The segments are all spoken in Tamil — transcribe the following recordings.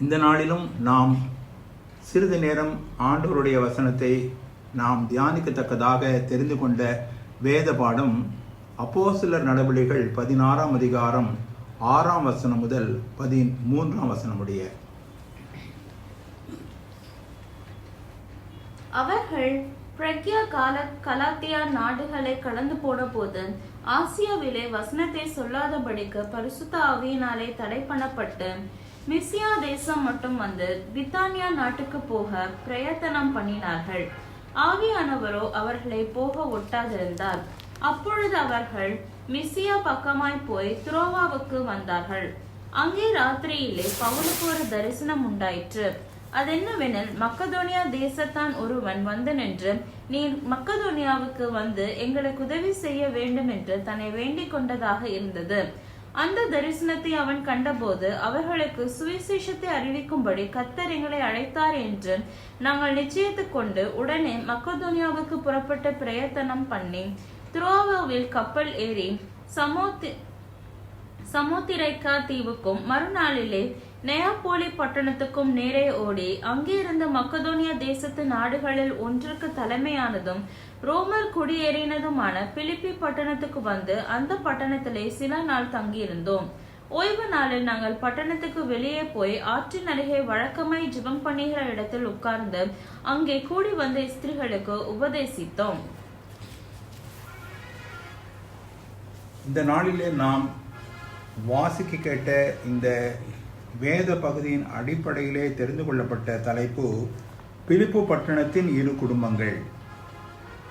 இந்த நாளிலும் நாம் சிறிது நேரம் ஆண்டவருடைய வசனத்தை நாம் தியானிக்கத்தக்கதாக தெரிந்து கொண்ட வேத பாடம் அப்போ சிலர் நடவடிக்கைகள் பதினாறாம் அதிகாரம் ஆறாம் வசனம் முதல் பதிமூன்றாம் வசனமுடைய. அவர்கள் பிரக்யா கால கலாத்தியா நாடுகளை கடந்து போன போது ஆசியாவிலே வசனத்தை சொல்லாதபடிக்கு பரிசுத்த ஆவியினாலே தடை பண்ணப்பட்டு மிசியா தேசம் மட்டும் வந்து பிரித்தானியா நாட்டுக்கு போக பிரயத்தனம் பண்ணினார்கள். ஆவியானவரோ அவர்களை போக ஒட்டாதிருந்தார். அப்பொழுது அவர்கள் மிசியா பக்கமாய் போய் துரோவாவுக்கு வந்தார்கள். அங்கே ராத்திரியிலே பவுலுக்கு ஒரு தரிசனம் உண்டாயிற்று. அது என்னவெனில் மக்கதோனியா தேசத்தான் ஒருவன் வந்து நின்று நீ மக்கதோனியாவுக்கு வந்து எங்களுக்கு உதவி செய்ய வேண்டும் என்று தன்னை வேண்டிக் கொண்டதாக இருந்தது. அந்த தரிசனத்தை அவன் கண்டபோது அவர்களுக்கு சுவிசேஷத்தை அறிவிக்கும்படி கத்தர் எங்களை அழைத்தார் என்று நாங்கள் நிச்சயத்துக் கொண்டு உடனே மக்கதோனியாவுக்கு புறப்பட்டு பிரயத்தனம் பண்ணி துரோவாவில் கப்பல் ஏறி சமோத்தி சமுத்திரைக்கா தீவுக்கும் மறுநாளிலே நெயாப்போலி பட்டணத்துக்கும் நேரே ஓடி அங்கிருந்த மக்கதோனியா தேசத்து நாடுகளில் ஒன்றுக்கு தலைமையானதும் ரோமர் குடியேறினதுமான பிலிப்பி பட்டணத்துக்கு வந்து அந்த பட்டணத்திலே சில நாள் தங்கியிருந்தோம். ஓய்வு நாளில் நாங்கள் பட்டணத்துக்கு வெளியே போய் ஆற்றின் அருகே வழக்கமாய் ஜிபம் பண்ணுகிற இடத்தில் உட்கார்ந்து அங்கே கூடி வந்த ஸ்திரிகளுக்கு உபதேசித்தோம். இந்த நாளிலே நாம் வாசிக்க கேட்ட இந்த வேத பகுதியின் அடிப்படையிலே தெரிந்து கொள்ளப்பட்ட தலைப்பு பிலிப்பு பட்டணத்தின் இரு குடும்பங்கள்.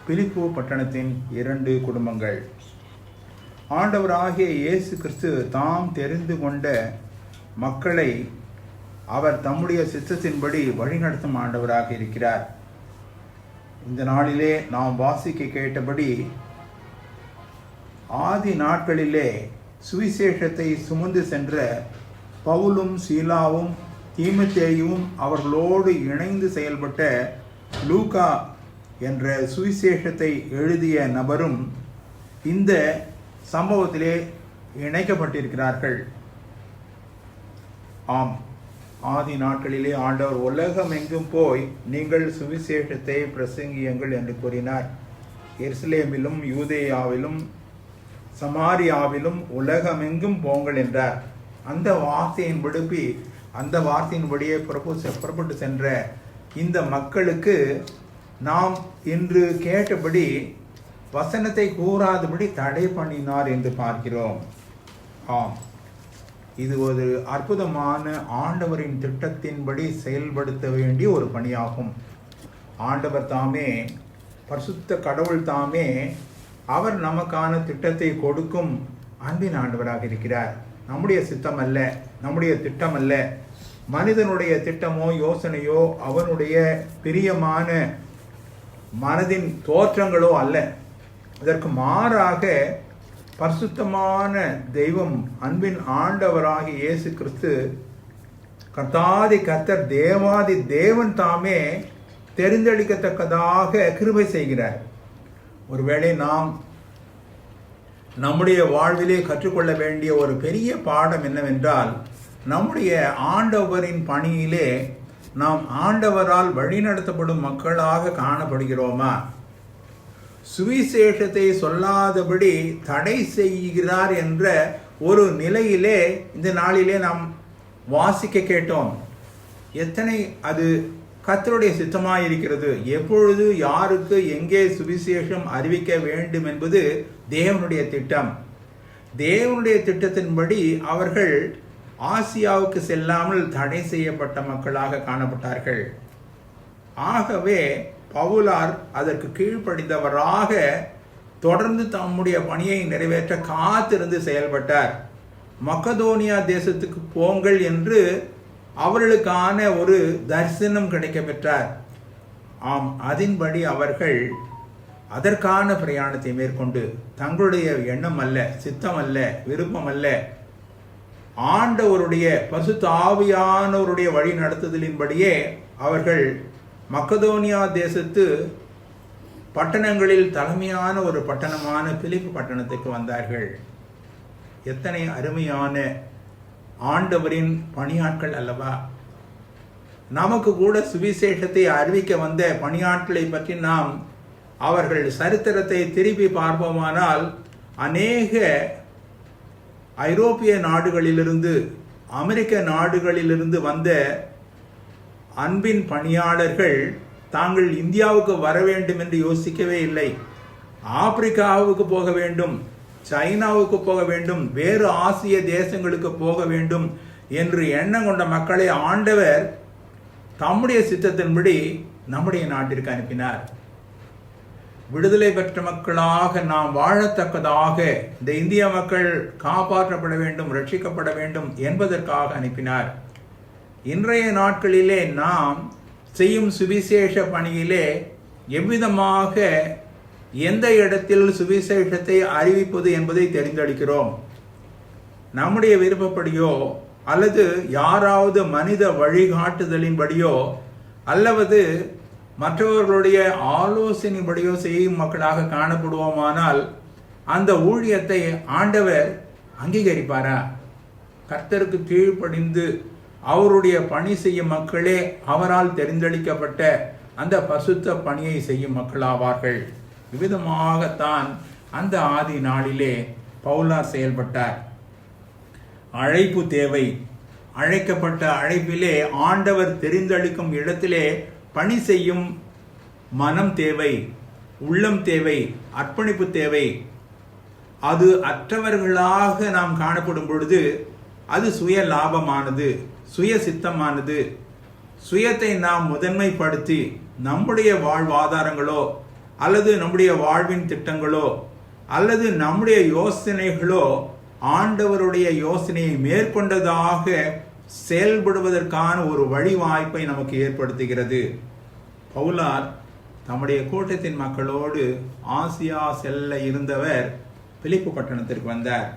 பிலிப்பு பட்டணத்தின் இரண்டு குடும்பங்கள். ஆண்டவராகிய இயேசு கிறிஸ்து தாம் தெரிந்து கொண்ட மக்களை அவர் தம்முடைய சித்தத்தின்படி வழிநடத்தும் ஆண்டவராக இருக்கிறார். இந்த நாளிலே நாம் வாசிக்க கேட்டபடி ஆதி நாட்களிலே சுவிசேஷத்தை சுமந்து சென்ற பவுலும் சீலாவும் தீமத்தேயும் அவர்களோடு இணைந்து செயல்பட்ட லூகா என்ற சுவிசேஷத்தை எழுதிய நபரும் இந்த சம்பவத்திலே இணைக்கப்பட்டிருக்கிறார்கள். ஆம் ஆதி நாட்களிலே ஆண்டவர் உலகம் எங்கும் போய் நீங்கள் சுவிசேஷத்தை பிரசங்கியுங்கள் என்று கூறினார். எருசலேமிலும் யூதேயாவிலும் சமாரியாவிலும் உலகமெங்கும் போங்கள் என்றார். அந்த வார்த்தையின் விடுப்பி அந்த வார்த்தையின்படியே புறப்பு புறப்பட்டு சென்ற இந்த மக்களுக்கு நாம் இன்று கேட்டபடி வசனத்தை கூறாதபடி தடை பண்ணினார் என்று பார்க்கிறோம். ஆம். இது ஒரு அற்புதமான ஆண்டவரின் திட்டத்தின்படி செயல்படுத்த வேண்டிய ஒரு பணியாகும். ஆண்டவர் தாமே பரிசுத்த கடவுள் தாமே அவர் நமக்கான திட்டத்தை கொடுக்கும் அன்பின் ஆண்டவராக இருக்கிறார். நம்முடைய சித்தம் அல்ல நம்முடைய திட்டம் அல்ல மனிதனுடைய திட்டமோ யோசனையோ அவனுடைய பிரியமான மனதின் தோற்றங்களோ அல்ல. அதற்கு மாறாக பரிசுத்தமான தெய்வம் அன்பின் ஆண்டவராக இயேசு கிறிஸ்து கர்த்தாதி கர்த்தர் தேவாதி தேவன் தாமே தெரிந்தளிக்கத்தக்கதாக கிருபை செய்கிறார். ஒருவேளை நாம் நம்முடைய வாழ்விலே கற்றுக்கொள்ள வேண்டிய ஒரு பெரிய பாடம் என்னவென்றால் நம்முடைய ஆண்டவரின் பணியிலே நாம் ஆண்டவரால் வழிநடத்தப்படும் மக்களாக காணப்படுகிறோமா? சுவிசேஷத்தை சொல்லாதபடி தடை செய்கிறார் என்ற ஒரு நிலையிலே இந்த நாளிலே நாம் வாசிக்க கேட்டோம். எத்தனை அது கத்தருடைய சித்தமாக இருக்கிறது எப்பொழுது யாருக்கு எங்கே சுவிசேஷம் அறிவிக்க வேண்டும் என்பது தேவனுடைய திட்டம். தேவனுடைய திட்டத்தின்படி அவர்கள் ஆசியாவுக்கு செல்லாமல் தடை செய்யப்பட்ட மக்களாக காணப்பட்டார்கள். ஆகவே பவுலார் அதற்கு கீழ்ப்படிந்தவராக தொடர்ந்து தம்முடைய பணியை நிறைவேற்ற காத்திருந்து செயல்பட்டார். மக்கதோனியா தேசத்துக்கு போங்கள் என்று அவர்களுக்கான ஒரு தரிசனம் கிடைக்க பெற்றார் ஆம் அதன்படி அவர்கள் அதற்கான பிரயாணத்தை மேற்கொண்டு தங்களுடைய எண்ணம் அல்ல சித்தம் அல்ல விருப்பம் அல்ல. ஆண்டவருடைய பசுத்தாவியானவருடைய வழி நடத்துதலின்படியே அவர்கள் மக்கதோனியா தேசத்து பட்டணங்களில் தலைமையான ஒரு பட்டணமான பிலிப்பு பட்டணத்துக்கு வந்தார்கள். எத்தனை அருமையான ஆண்டவரின் பணியாட்கள் அல்லவா? நமக்கு கூட சுவிசேஷத்தை அறிவிக்க வந்த பணியாட்களை பற்றி நாம் அவர்கள் சரித்திரத்தை திருப்பி பார்ப்போமானால் அநேக ஐரோப்பிய நாடுகளிலிருந்து அமெரிக்க நாடுகளிலிருந்து வந்த அன்பின் பணியாளர்கள் தாங்கள் இந்தியாவுக்கு வர வேண்டும் என்று யோசிக்கவே இல்லை. ஆப்பிரிக்காவுக்கு போக வேண்டும். சைனாவுக்கு போக வேண்டும் வேறு ஆசிய தேசங்களுக்கு போக வேண்டும் என்று எண்ணம் கொண்ட மக்களை ஆண்டவர் தம்முடைய சித்தத்தின்படி நம்முடைய நாட்டிற்கு அனுப்பினார். விடுதலை பெற்ற மக்களாக நாம் வாழத்தக்கதாக இந்த இந்திய மக்கள் காப்பாற்றப்பட வேண்டும் ரட்சிக்கப்பட வேண்டும் என்பதற்காக அனுப்பினார். இன்றைய நாட்களிலே நாம் செய்யும் சுவிசேஷ பணியிலே எவ்விதமாக எந்த இடத்தில் சுவிசேஷத்தை அறிவிப்பது என்பதை தெரிந்தளிக்கிறோம் நம்முடைய விருப்பப்படியோ அல்லது யாராவது மனித வழிகாட்டுதலின்படியோ அல்லது மற்றவர்களுடைய ஆலோசனைப்படியோ செய்யும் மக்களாக காணப்படுவோமானால் அந்த ஊழியத்தை ஆண்டவர் அங்கீகரிப்பாரா? கர்த்தருக்கு கீழ்ப்படிந்து அவருடைய பணி செய்யும் மக்களே அவரால் தெரிந்தளிக்கப்பட்ட அந்த பசுத்த பணியை செய்யும் மக்களாவார்கள். இவ்விதமாகத்தான் அந்த ஆதி நாளிலே பவுலார் செயல்பட்டார். அழைப்பு தேவை. அழைக்கப்பட்ட அழைப்பிலே ஆண்டவர் தெரிந்தளிக்கும் இடத்திலே பணி செய்யும் மனம் தேவை உள்ளம் தேவை அர்ப்பணிப்பு தேவை. அது அற்றவர்களாக நாம் காணப்படும் பொழுது அது சுய லாபமானது சுய சித்தமானது. சுயத்தை நாம் முதன்மைப்படுத்தி நம்முடைய வாழ்வாதாரங்களோ அல்லது நம்முடைய வாழ்வின் திட்டங்களோ அல்லது நம்முடைய யோசனைகளோ ஆண்டவருடைய யோசனையை மேற்கொண்டதாக செயல்படுவதற்கான ஒரு வழி வாய்ப்பை நமக்கு ஏற்படுத்துகிறது. பவுலார் தம்முடைய கூட்டத்தின் மக்களோடு ஆசியா செல்ல இருந்தவர் பிலிப்பு பட்டணத்திற்கு வந்தார்.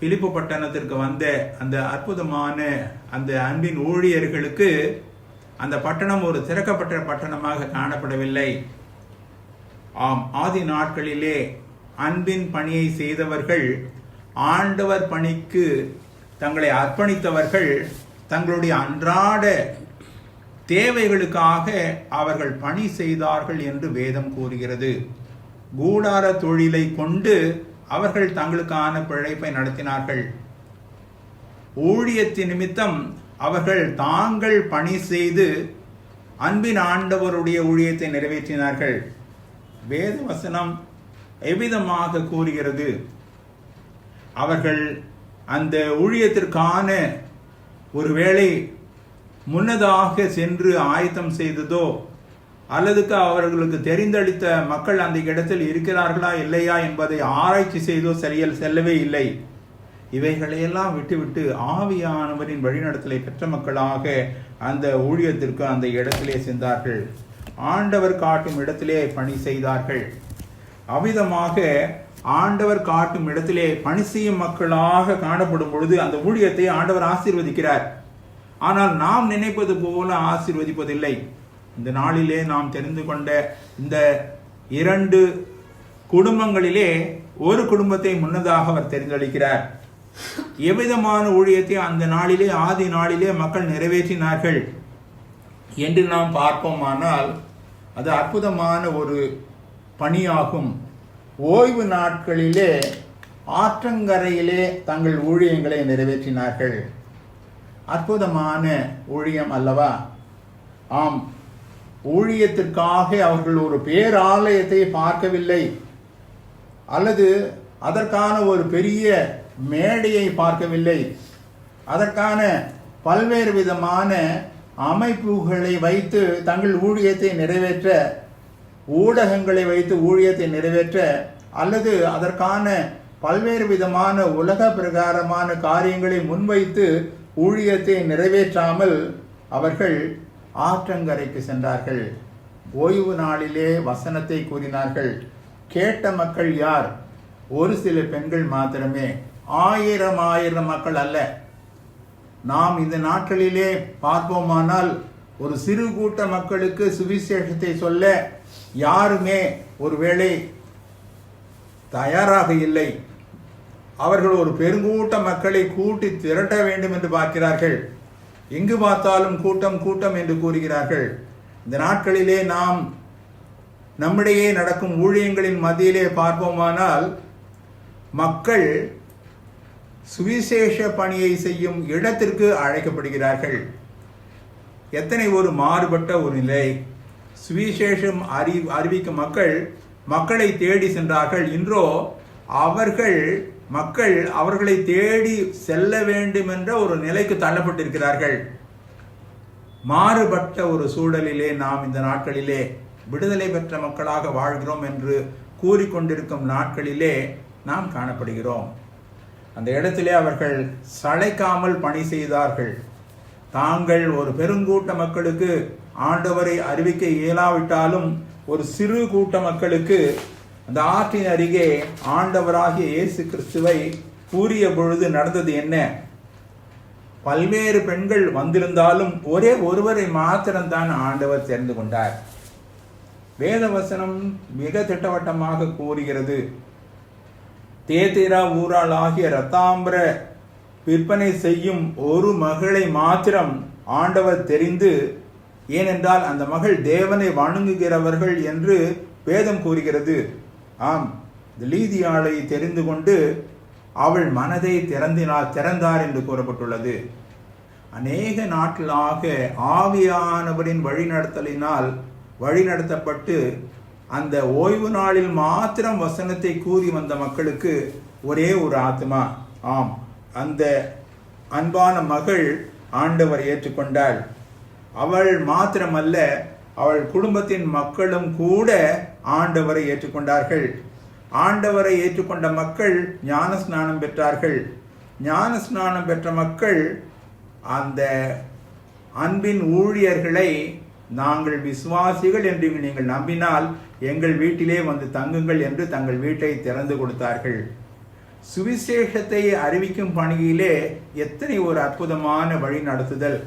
பிலிப்பு பட்டணத்திற்கு வந்த அந்த அற்புதமான அந்த அன்பின் ஊழியர்களுக்கு அந்த பட்டணம் ஒரு திறக்கப்பட்ட பட்டணமாக காணப்படவில்லை. ஆம் ஆதி நாட்களிலே அன்பின் பணியை செய்தவர்கள் ஆண்டவர் பணிக்கு தங்களை அர்ப்பணித்தவர்கள் தங்களுடைய அன்றாட தேவைகளுக்காக அவர்கள் பணி செய்தார்கள் என்று வேதம் கூறுகிறது. கூடார தொழிலை கொண்டு அவர்கள் தங்களுக்கான பிழைப்பை நடத்தினார்கள். ஊழியத்தின் நிமித்தம் அவர்கள் தாங்கள் பணி செய்து அன்பின் ஆண்டவருடைய ஊழியத்தை நிறைவேற்றினார்கள். வேத வசனம் எவ்விதமாக கூறுகிறது? அவர்கள் அந்த ஊழியத்திற்கான ஒருவேளை முன்னதாக சென்று ஆயத்தம் செய்ததோ அல்லதுக்கு அவர்களுக்கு தெரிந்தளித்த மக்கள் அந்த இடத்தில் இருக்கிறார்களா இல்லையா என்பதை ஆராய்ச்சி செய்தோ சரியில் செல்லவே இல்லை. இவைகளையெல்லாம் விட்டுவிட்டு ஆவியானவரின் வழிநடத்தலை பெற்ற மக்களாக அந்த ஊழியத்திற்கு அந்த இடத்திலே சென்றார்கள். ஆண்டவர் காட்டும் இடத்திலே பணி செய்தார்கள். அவ்விதமாக ஆண்டவர் காட்டும் இடத்திலே பணி செய்யும் மக்களாக காணப்படும் பொழுது அந்த ஊழியத்தை ஆண்டவர் ஆசீர்வதிக்கிறார். ஆனால் நாம் நினைப்பது போல ஆசீர்வதிப்பதில்லை. இந்த நாளிலே நாம் தெரிந்து கொண்ட இந்த இரண்டு குடும்பங்களிலே ஒரு குடும்பத்தை முன்னதாக அவர் தெரிந்தளிக்கிறார். எவ்விதமான ஊழியத்தை அந்த நாளிலே ஆதி நாளிலே மக்கள் நிறைவேற்றினார்கள் என்று நாம் பார்ப்போமானால் அது அற்புதமான ஒரு பணியாகும். ஓய்வு நாட்களிலே ஆற்றங்கரையிலே தங்கள் ஊழியங்களை நிறைவேற்றினார்கள். அற்புதமான ஊழியம் அல்லவா? ஆம். ஊழியத்திற்காக அவர்கள் ஒரு பேராலயத்தை பார்க்கவில்லை. அல்லது அதற்கான ஒரு பெரிய மேடையை பார்க்கவில்லை. அதற்கான பல்வேறு விதமான அமைப்புகளை வைத்து தங்கள் ஊழியத்தை நிறைவேற்ற ஊடகங்களை வைத்து ஊழியத்தை நிறைவேற்ற அல்லது அதற்கான பல்வேறு விதமான உலக பிரகாரமான காரியங்களை முன்வைத்து ஊழியத்தை நிறைவேற்றாமல் அவர்கள் ஆற்றங்கரைக்கு சென்றார்கள். ஓய்வு நாளிலே வசனத்தை கூறினார்கள் கேட்ட மக்கள் யார்? ஒரு சில பெண்கள் மாத்திரமே. ஆயிரம் ஆயிரம் மக்கள் அல்ல. நாம் இந்த நாட்களிலே பார்ப்போமானால் ஒரு சிறு கூட்ட மக்களுக்கு சுவிசேஷத்தை சொல்ல யாருமே ஒருவேளை தயாராக இல்லை. அவர்கள் ஒரு பெருங்கூட்ட மக்களை கூட்டி திரட்ட வேண்டும் என்று பார்க்கிறார்கள். எங்கு பார்த்தாலும் கூட்டம் கூட்டம் என்று கூறுகிறார்கள். இந்த நாட்களிலே நாம் நம்மிடையே நடக்கும் ஊழியங்களின் மத்தியிலே பார்ப்போமானால் மக்கள் சுவிசேஷ பணியை செய்யும் இடத்திற்கு அழைக்கப்படுகிறார்கள். எத்தனை ஒரு மாறுபட்ட ஒரு நிலை. சுவிசேஷம் அறி அறிவிக்கும் மக்கள் மக்களை தேடி சென்றார்கள். இன்றோ அவர்கள் மக்கள் அவர்களை தேடி செல்ல வேண்டும் என்ற ஒரு நிலைக்கு தள்ளப்பட்டிருக்கிறார்கள். மாறுபட்ட ஒரு சூழலிலே நாம் இந்த நாட்களிலே விடுதலை பெற்ற மக்களாக வாழ்கிறோம் என்று கூறிக்கொண்டிருக்கும் நாட்களிலே நாம் காணப்படுகிறோம். அந்த இடத்திலே அவர்கள் சளைக்காமல் பணி செய்தார்கள். தாங்கள் ஒரு பெருங்கூட்ட மக்களுக்கு ஆண்டவரை அறிவிக்க இயலாவிட்டாலும் ஒரு சிறு கூட்ட மக்களுக்கு அந்த ஆற்றின் அருகே ஆண்டவராகிய இயேசு கிறிஸ்துவை கூறிய பொழுது நடந்தது என்ன? பல்வேறு பெண்கள் வந்திருந்தாலும் ஒரே ஒருவரை மாத்திரம்தான் ஆண்டவர் தெரிந்து கொண்டார். வேதவசனம் மிக திட்டவட்டமாக கூறுகிறது. தேதிரா ஊரால் ஆகிய ரத்தாம்பர விற்பனை செய்யும் ஒரு மகளை மாத்திரம் ஆண்டவர் தெரிந்து ஏனென்றால் அந்த மகள் தேவனை வணங்குகிறவர்கள் என்று வேதம் கூறுகிறது. ஆம் லீதியாளை தெரிந்து கொண்டு அவள் மனதை திறந்தினார் திறந்தார் என்று கூறப்பட்டுள்ளது. அநேக நாட்களாக ஆவியானவரின் வழிநடத்தலினால் வழிநடத்தப்பட்டு அந்த ஓய்வு நாளில் மாத்திரம் வசனத்தை கூறி வந்த மக்களுக்கு ஒரே ஒரு ஆத்மா. ஆம். அந்த அன்பான மகள் ஆண்டவர் ஏற்றுக்கொண்டாள். அவள் மாத்திரமல்ல அவள் குடும்பத்தின் மக்களும் கூட ஆண்டவரை ஏற்றுக்கொண்டார்கள். ஆண்டவரை ஏற்றுக்கொண்ட மக்கள் ஞான ஸ்நானம் பெற்றார்கள். ஞான ஸ்நானம் பெற்ற மக்கள் அந்த அன்பின் ஊழியர்களை நாங்கள் விசுவாசிகள் என்று நீங்கள் நம்பினால் எங்கள் வீட்டிலே வந்து தங்குங்கள் என்று தங்கள் வீட்டை திறந்து கொடுத்தார்கள். சுவிசேஷத்தை அறிவிக்கும் பணியிலே எத்தனை ஒரு அற்புதமான வழி நடத்துதல்.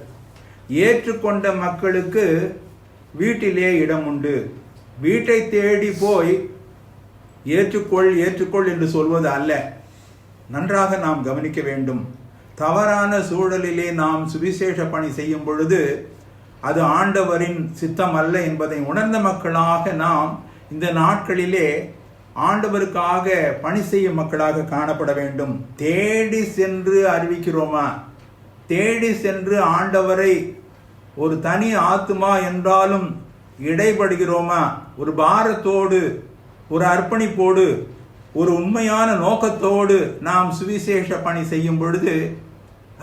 ஏற்றுக்கொண்ட மக்களுக்கு வீட்டிலே இடம் உண்டு. வீட்டை தேடி போய் ஏற்றுக்கொள் ஏற்றுக்கொள் என்று சொல்வது அல்ல. நன்றாக நாம் கவனிக்க வேண்டும். தவறான சூழலிலே நாம் சுவிசேஷ பணி செய்யும் பொழுது அது ஆண்டவரின் சித்தம் அல்ல என்பதை உணர்ந்த மக்களாக நாம் இந்த நாட்களிலே ஆண்டவருக்காக பணி செய்யும் மக்களாக காணப்பட வேண்டும். தேடி சென்று அறிவிக்கிறோமா? தேடி சென்று ஆண்டவரை ஒரு தனி ஆத்துமா என்றாலும் இடைபடுகிறோமா ஒரு பாரத்தோடு ஒரு அர்ப்பணிப்போடு ஒரு உண்மையான நோக்கத்தோடு நாம் சுவிசேஷ பணி செய்யும் பொழுது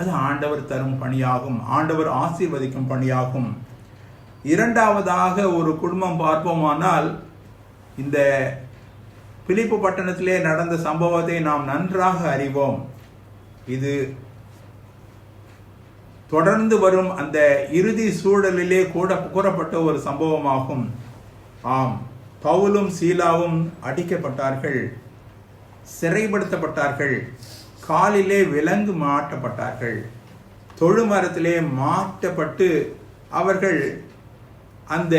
அது ஆண்டவர் தரும் பணியாகும். ஆண்டவர் ஆசீர்வதிக்கும் பணியாகும். இரண்டாவதாக ஒரு குடும்பம் பார்ப்போமானால் இந்த பிலிப்பு பட்டணத்திலே நடந்த சம்பவத்தை நாம் நன்றாக அறிவோம். இது தொடர்ந்து வரும் அந்த இறுதி சூழலிலே கூட கூறப்பட்ட ஒரு சம்பவமாகும். ஆம் பவுலும் சீலாவும் அடிக்கப்பட்டார்கள் சிறைப்படுத்தப்பட்டார்கள். காலிலே விலங்கு மாட்டப்பட்டார்கள். தொழுமரத்திலே மாட்டப்பட்டு அவர்கள் அந்த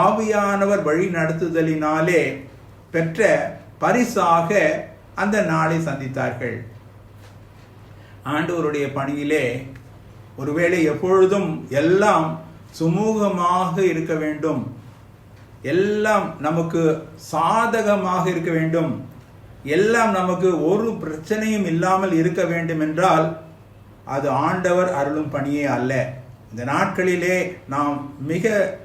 ஆவியானவர் வழி நடத்துதலினாலே பெற்ற பரிசாக அந்த நாளை சந்தித்தார்கள். ஆண்டவருடைய பணியிலே ஒருவேளை எப்பொழுதும் எல்லாம் சுமூகமாக இருக்க வேண்டும். எல்லாம் நமக்கு சாதகமாக இருக்க வேண்டும். எல்லாம் நமக்கு ஒரு பிரச்சனையும் இல்லாமல் இருக்க வேண்டும் என்றால் அது ஆண்டவர் அருளும் பணியே அல்ல. இந்த நாட்களிலே நாம் மிக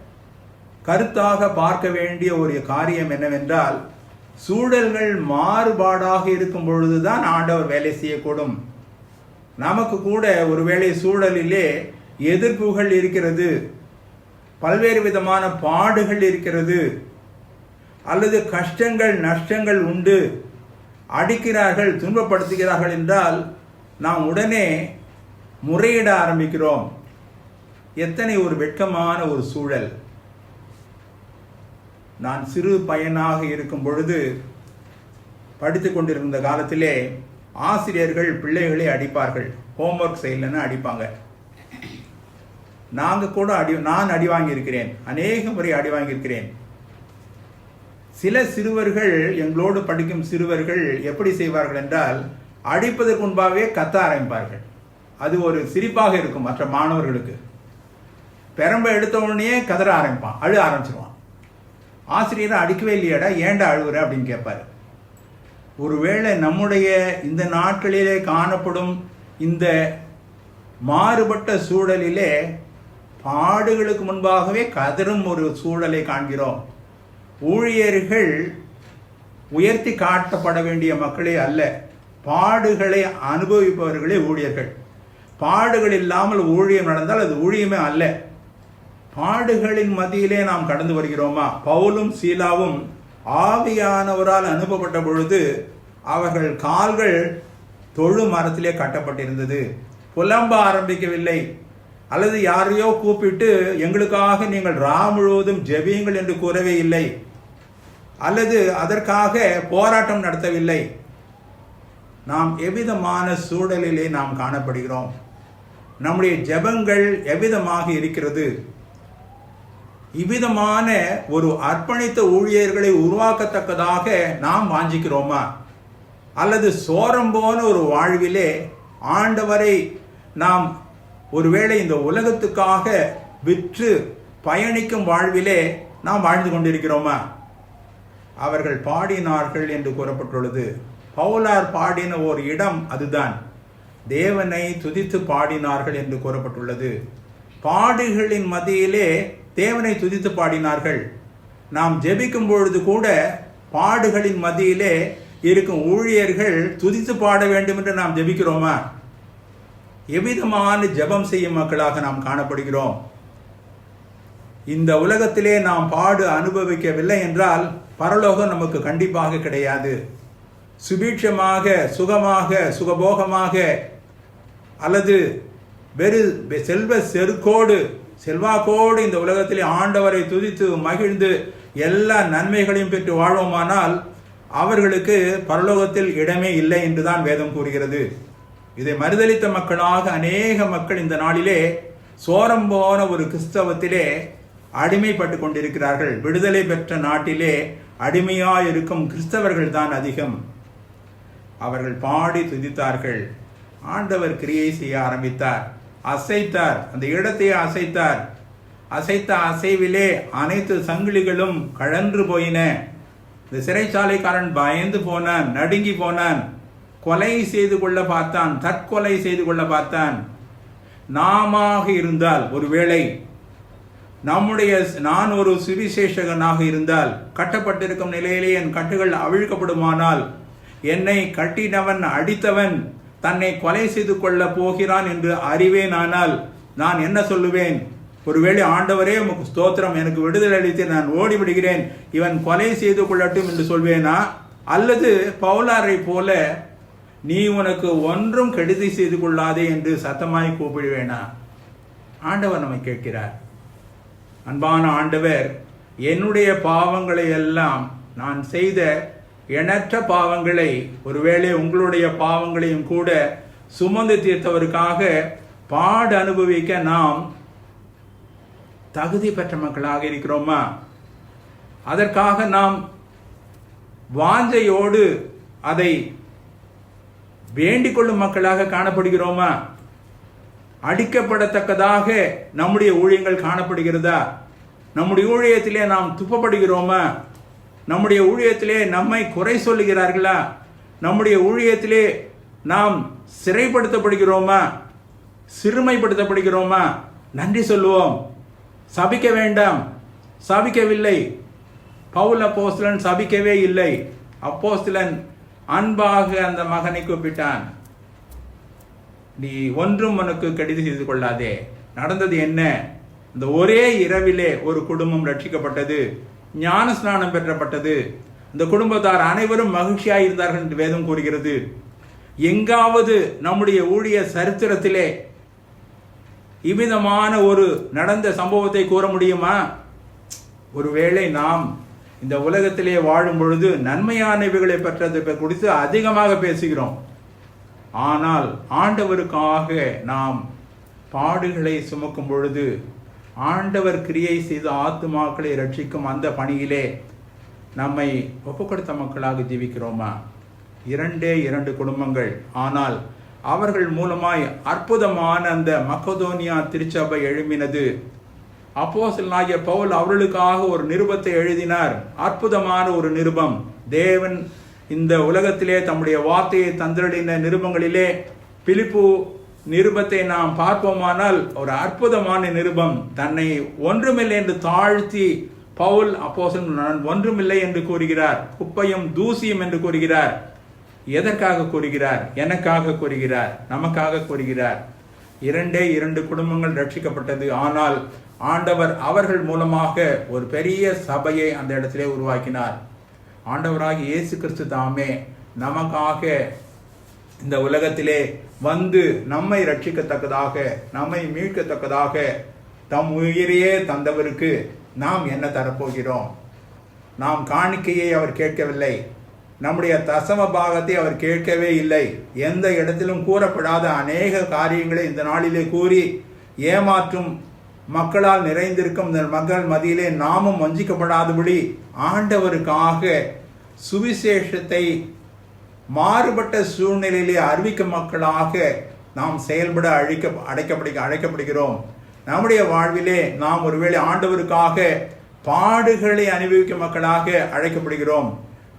கருத்தாக பார்க்க வேண்டிய ஒரு காரியம் என்னவென்றால் சூழல்கள் மாறுபாடாக இருக்கும் பொழுதுதான் ஆண்டவர் வேலை செய்யக்கூடும். நமக்கு கூட ஒருவேளை சூழலிலே எதிர்ப்புகள் இருக்கிறது பல்வேறு விதமான பாடுகள் இருக்கிறது அல்லது கஷ்டங்கள் நஷ்டங்கள் உண்டு. அடிக்கிறார்கள் துன்பப்படுத்துகிறார்கள் என்றால் நாம் உடனே முறையிட ஆரம்பிக்கிறோம். எத்தனை ஒரு வெட்கமான ஒரு சூழல். நான் சிறு பையனாக இருக்கும் பொழுது படித்து கொண்டிருந்த காலத்திலே ஆசிரியர்கள் பிள்ளைகளை அடிப்பார்கள். ஹோம்ஒர்க் செய்யலைன்னு அடிப்பாங்க. நாங்கள் கூட அடி நான் அடி வாங்கியிருக்கிறேன். அநேக முறை அடி வாங்கியிருக்கிறேன். சில சிறுவர்கள் எங்களோடு படிக்கும் சிறுவர்கள் எப்படி செய்வார்கள் என்றால் அடிப்பதற்கு முன்பாகவே கத்த ஆரம்பிப்பார்கள். அது ஒரு சிரிப்பாக இருக்கும் மற்ற மாணவர்களுக்கு. பெரம்பை எடுத்த உடனே கதற ஆரம்பிப்பான் அழு ஆரம்பிச்சிருவான். ஆசிரியரை அடிக்கவே இல்லையாடா ஏன்டா அழுவுற அப்படின்னு கேட்பாரு. ஒருவேளை நம்முடைய இந்த நாட்களிலே காணப்படும் இந்த மாறுபட்ட சூழலிலே பாடுகளுக்கு முன்பாகவே கதரும் ஒரு சூழலை காண்கிறோம். ஊழியர்கள் உயர்த்தி காட்டப்பட வேண்டிய மக்களே அல்ல. பாடுகளை அனுபவிப்பவர்களே ஊழியர்கள். பாடுகள் இல்லாமல் ஊழியம் நடந்தால் அது ஊழியமே அல்ல. பாடுகளின் மத்தியிலே நாம் கடந்து வருகிறோமா? பவுலும் சீலாவும் ஆவியானவரால் அனுப்பப்பட்ட பொழுது அவர்கள் கால்கள் தொழு மரத்திலே கட்டப்பட்டிருந்தது. புலம்ப ஆரம்பிக்கவில்லை. அல்லது யாரையோ கூப்பிட்டு எங்களுக்காக நீங்கள் ரா முழுவதும் ஜெபியுங்கள் என்று கூறவே இல்லை. அல்லது அதற்காக போராட்டம் நடத்தவில்லை. நாம் எவ்விதமான சூழலிலே நாம் காணப்படுகிறோம்? நம்முடைய ஜெபங்கள் எவ்விதமாக இருக்கிறது? இவ்விதமான ஒரு அர்ப்பணித்த ஊழியர்களை உருவாக்கத்தக்கதாக நாம் வாஞ்சிக்கிறோமா? அல்லது சோரம் போன ஒரு வாழ்விலே ஆண்டவரை நாம் ஒருவேளை இந்த உலகத்துக்காக விற்று பயணிக்கும் வாழ்விலே நாம் வாழ்ந்து கொண்டிருக்கிறோமா? அவர்கள் பாடினார்கள் என்று கூறப்பட்டுள்ளது. பவுலார் பாடின ஒரு இடம் அதுதான். தேவனை துதித்து பாடினார்கள் என்று கூறப்பட்டுள்ளது. பாடுகளின் மத்தியிலே தேவனை துதித்து பாடினார்கள். நாம் ஜெபிக்கும் பொழுது கூட பாடுகளின் மத்தியிலே இருக்கும் ஊழியர்கள் துதித்து பாட வேண்டும் என்று நாம் ஜெபிக்கிறோமா? எவ்விதமான ஜெபம் செய்யும் மக்களாக நாம் காணப்படுகிறோம். இந்த உலகத்திலே நாம் பாடு அனுபவிக்கவில்லை என்றால் பரலோகம் நமக்கு கண்டிப்பாக கிடையாது. சுபீட்சமாக சுகமாக சுகபோகமாக அல்லது வெறு செல்வ செருக்கோடு செல்வாக்கோடு இந்த உலகத்திலே ஆண்டவரை துதித்து மகிழ்ந்து எல்லா நன்மைகளையும் பெற்று வாழ்வோமானால் அவர்களுக்கு பரலோகத்தில் இடமே இல்லை என்றுதான் வேதம் கூறுகிறது. இதை மறுதளித்த மக்களாக அநேக மக்கள் இந்த நாளிலே சோரம் போன ஒரு கிறிஸ்தவத்திலே அடிமைப்பட்டு கொண்டிருக்கிறார்கள் விடுதலை பெற்ற நாட்டிலே அடிமையாயிருக்கும் கிறிஸ்தவர்கள் தான் அதிகம். அவர்கள் பாடி துதித்தார்கள். ஆண்டவர் கிரியை செய்ய ஆரம்பித்தார். அசைத்தார். அந்த இடத்தை அசைத்தார். அசைத்த அசைவிலே அனைத்து சங்கிலிகளும் கழன்று போயின. இந்த சிறைச்சாலைக்காரன் பயந்து போனான் நடுங்கி போனான். கொலை செய்து கொள்ள பார்த்தான். தற்கொலை செய்து கொள்ள பார்த்தான். நாமாக இருந்தால் ஒருவேளை நம்முடைய நான் ஒரு சுவிசேஷகனாக இருந்தால் கட்டப்பட்டிருக்கும் நிலையிலே என் கட்டுகள் அவிழ்க்கப்படுமானால் என்னை கட்டினவன் அடித்தவன் தன்னை கொலை செய்து கொள்ள போகிறான் என்று அறிவேனானால் நான் என்ன சொல்லுவேன்? ஒருவேளை ஆண்டவரே உமக்கு ஸ்தோத்திரம் எனக்கு விடுதலை அளித்து நான் ஓடிவிடுகிறேன் இவன் கொலை செய்து கொள்ளட்டும் என்று சொல்வேனா? அல்லது பவுலாரை போல நீ உனக்கு ஒன்றும் கெடுதி செய்து கொள்ளாதே என்று சத்தமாய் கூப்பிடுவேனா? ஆண்டவர் நம்மை கேட்கிறார். அன்பான ஆண்டவர் என்னுடைய பாவங்களை எல்லாம் நான் செய்த எண்ணற்ற பாவங்களை ஒருவேளை உங்களுடைய பாவங்களையும் கூட சுமந்து தீர்த்தவருக்காக பாடு அனுபவிக்க நாம் தகுதி பெற்ற மக்களாக இருக்கிறோமா? அதற்காக நாம் வாஞ்சையோடு அதை வேண்டிக் கொள்ளும் மக்களாக காணப்படுகிறோமா? அடிக்கப்படத்தக்கதாக நம்முடைய ஊழியங்கள் காணப்படுகிறதா? நம்முடைய ஊழியத்திலே நாம் துப்பப்படுகிறோமா? நம்முடைய ஊழியத்திலே நம்மை குறை சொல்லுகிறார்களா? நம்முடைய ஊழியத்திலே நாம் சிறைப்படுத்தப்படுகிறோமா? சிறுமைப்படுத்தப்படுகிறோமா? நன்றி சொல்லுவோம். சபிக்க வேண்டாம். சபிக்கவில்லை. பவுல் அப்போஸ்தலன் சபிக்கவே இல்லை. அப்போஸ்தலன் அன்பாக அந்த மகனை கூப்பிட்டான். நீ ஒன்றும் உனக்கு கடிது செய்து கொள்ளாதே. நடந்தது என்ன? இந்த ஒரே இரவிலே ஒரு குடும்பம் ரட்சிக்கப்பட்டது. ஞான ஸ்நானம் பெற்றப்பட்டது. இந்த குடும்பத்தார் அனைவரும் மகிழ்ச்சியாக இருந்தார்கள் என்று வேதம் கூறுகிறது. எங்காவது நம்முடைய ஊழிய சரித்திரத்திலே இவ்விதமான ஒரு நடந்த சம்பவத்தை கூற முடியுமா? ஒருவேளை நாம் இந்த உலகத்திலே வாழும் பொழுது நன்மையானவைகளை பெற்றது குறித்து அதிகமாக பேசுகிறோம். ஆனால் ஆண்டவருக்காக நாம் பாடுகளை சுமக்கும் பொழுது ஆண்டவர் கிரியை செய்து ஆத்துமாக்களை ரட்சிக்கும் அந்த பணியிலே நம்மை ஒப்பு கொடுத்த மக்களாக ஜீவிக்கிறோமா? இரண்டே இரண்டு குடும்பங்கள். ஆனால் அவர்கள் மூலமாய் அற்புதமான அந்த மக்கதோனியா திருச்சபை எழும்பினது. நாய பவுல் அவர்களுக்காக ஒரு நிருபத்தை எழுதினார். அற்புதமான ஒரு நிருபம். தேவன் இந்த உலகத்திலே தம்முடைய வார்த்தையை தந்திரடின நிருபங்களிலே பிலிப்பு நிருபத்தை நாம் பார்ப்போமானால் ஒரு அற்புதமான நிருபம். தன்னை ஒன்றுமில்லை என்று தாழ்த்தி பவுல் அப்போசன் நான் ஒன்றுமில்லை என்று கூறுகிறார். குப்பையும் தூசியும் என்று கூறுகிறார். எதற்காக கூறுகிறார்? எனக்காக கூறுகிறார். நமக்காக கூறுகிறார். இரண்டே இரண்டு குடும்பங்கள் ரட்சிக்கப்பட்டது. ஆனால் ஆண்டவர் அவர்கள் மூலமாக ஒரு பெரிய சபையை அந்த இடத்திலே உருவாக்கினார். ஆண்டவராகி இயேசு கிறிஸ்து தாமே நமக்காக இந்த உலகத்திலே வந்து நம்மை ரட்சிக்கத்தக்கதாக நம்மை மீட்கத்தக்கதாக தம் உயிரையே தந்தவருக்கு நாம் என்ன தரப்போகிறோம்? நாம் காணிக்கையை அவர் கேட்கவில்லை. நம்முடைய தசம பாகத்தை அவர் கேட்கவே இல்லை. எந்த இடத்திலும் கூறப்படாத அநேக காரியங்களை இந்த நாளிலே கூறி ஏமாற்றும் மக்களால் நிறைந்திருக்கும் இந்த மக்கள் மத்தியிலே நாமும் வஞ்சிக்கப்படாதபடி ஆண்டவருக்காக சுவிசேஷத்தை மாறுபட்ட சூழ்நிலையிலே அறிவிக்கும் மக்களாக நாம் செயல்பட அழைக்க அழைக்கப்படி அழைக்கப்படுகிறோம். நம்முடைய வாழ்விலே நாம் ஒருவேளை ஆண்டவருக்காக பாடுகளை அனுபவிக்கும் மக்களாக அழைக்கப்படுகிறோம்.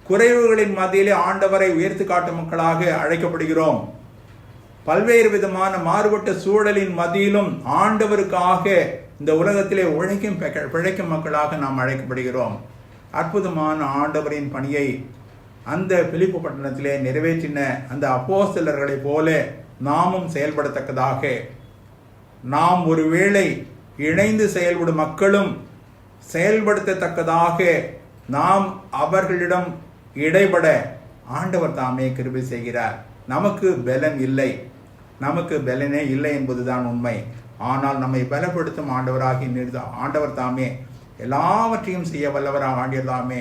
குறைவுகளின் மத்தியிலே ஆண்டவரை உயர்த்து காட்டும் மக்களாக அழைக்கப்படுகிறோம். பல்வேறு விதமான மாறுபட்ட சூழலின் மத்தியிலும் ஆண்டவருக்காக இந்த உலகத்திலே உழைக்கும் பிழைக்கும் மக்களாக நாம் அழைக்கப்படுகிறோம். அற்புதமான ஆண்டவரின் பணியை அந்த பிலிப்பு பட்டணத்திலே நிறைவேற்றின அந்த அப்போஸ்தலர்களைப் போல நாமும் செயல்படத்தக்கதாக. நாம் ஒருவேளை இணைந்து செயல்படும் மக்களும் செயல்படுத்தத்தக்கதாக நாம் அவர்களிடம் இடைபட ஆண்டவர் தாமே கிருபை செய்கிறார். நமக்கு பலன் இல்லை. நமக்கு பலனே இல்லை என்பதுதான் உண்மை. ஆனால் நம்மை பலப்படுத்தும் ஆண்டவராகி நிறுத்த ஆண்டவர் தாமே. எல்லாவற்றையும் செய்ய வல்லவராக ஆண்டியர் தாமே.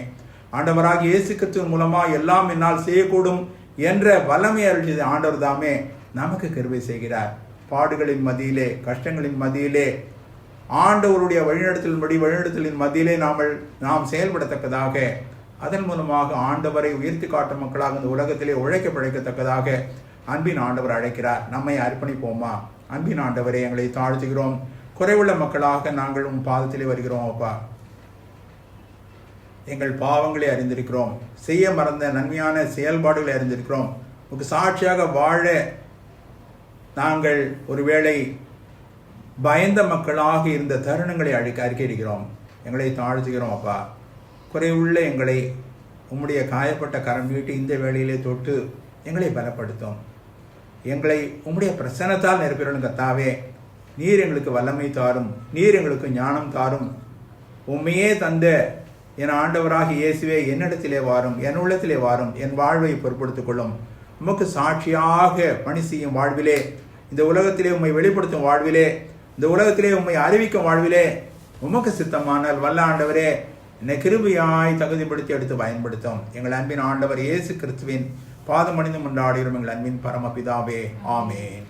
ஆண்டவராகி இயேசு கிறிஸ்துவின் மூலமா எல்லாம் என்னால் செய்யக்கூடும் என்ற வல்லமை அருள் ஆண்டவர் தாமே. நமக்கு கருவை செய்கிறார். பாடுகளின் மதியிலே கஷ்டங்களின் மதியிலே ஆண்டவருடைய வழிநடத்தலின்படி வழிநடத்தலின் மத்தியிலே நாம் நாம் செயல்படத்தக்கதாக அதன் மூலமாக ஆண்டவரை உயர்த்தி காட்டும் மக்களாக இந்த உலகத்திலே உழைக்க பிழைக்கத்தக்கதாக அன்பின் ஆண்டவர் அழைக்கிறார். நம்மை அர்ப்பணிப்போமா? அன்பின் ஆண்டவரை எங்களை தாழ்த்துகிறோம். குறைவுள்ள மக்களாக நாங்கள் உன் பாதத்திலே வருகிறோம் அப்பா. எங்கள் பாவங்களை அறிந்திருக்கிறோம். செய்ய மறந்த நன்மையான செயல்பாடுகளை அறிந்திருக்கிறோம். உங்க சாட்சியாக வாழ நாங்கள் ஒருவேளை பயந்த மக்களாக இருந்த தருணங்களை அழிக்க அறிக்கையிடுகிறோம். எங்களை தாழ்த்துகிறோம் அப்பா. குறைவுள்ள எங்களை உம்முடைய காயப்பட்ட கரம் நீட்டி இந்த வேளையிலே தொட்டு எங்களை பலப்படுத்தும். எங்களை உம்முடைய பிரசன்னத்தால் நிரப்பிடணும் கத்தாவே நீர் எங்களுக்கு வல்லமை தாரும் நீர் எங்களுக்கு ஞானம் தாரும். உண்மையே தந்த என் ஆண்டவராக இயேசுவே என்னிடத்திலே வாரும் என் உள்ளத்திலே வாரும் என் வாழ்வை பொருட்படுத்திக் கொள்ளும். உமக்கு சாட்சியாக பணி செய்யும் வாழ்விலே இந்த உலகத்திலே உம்மை வெளிப்படுத்தும் வாழ்விலே இந்த உலகத்திலே உம்மை அறிவிக்கும் வாழ்விலே உமக்கு சித்தமானால் வல்ல ஆண்டவரே என்னை கிருபையாய் தகுதிப்படுத்தி எடுத்து பயன்படுத்தும். எங்கள் அன்பின் ஆண்டவர் இயேசு கிறிஸ்துவின் பாதமணிந்து கொண்டாடுகிறோம் எங்கள் அன்பின் பரமபிதாவே. ஆமேன்.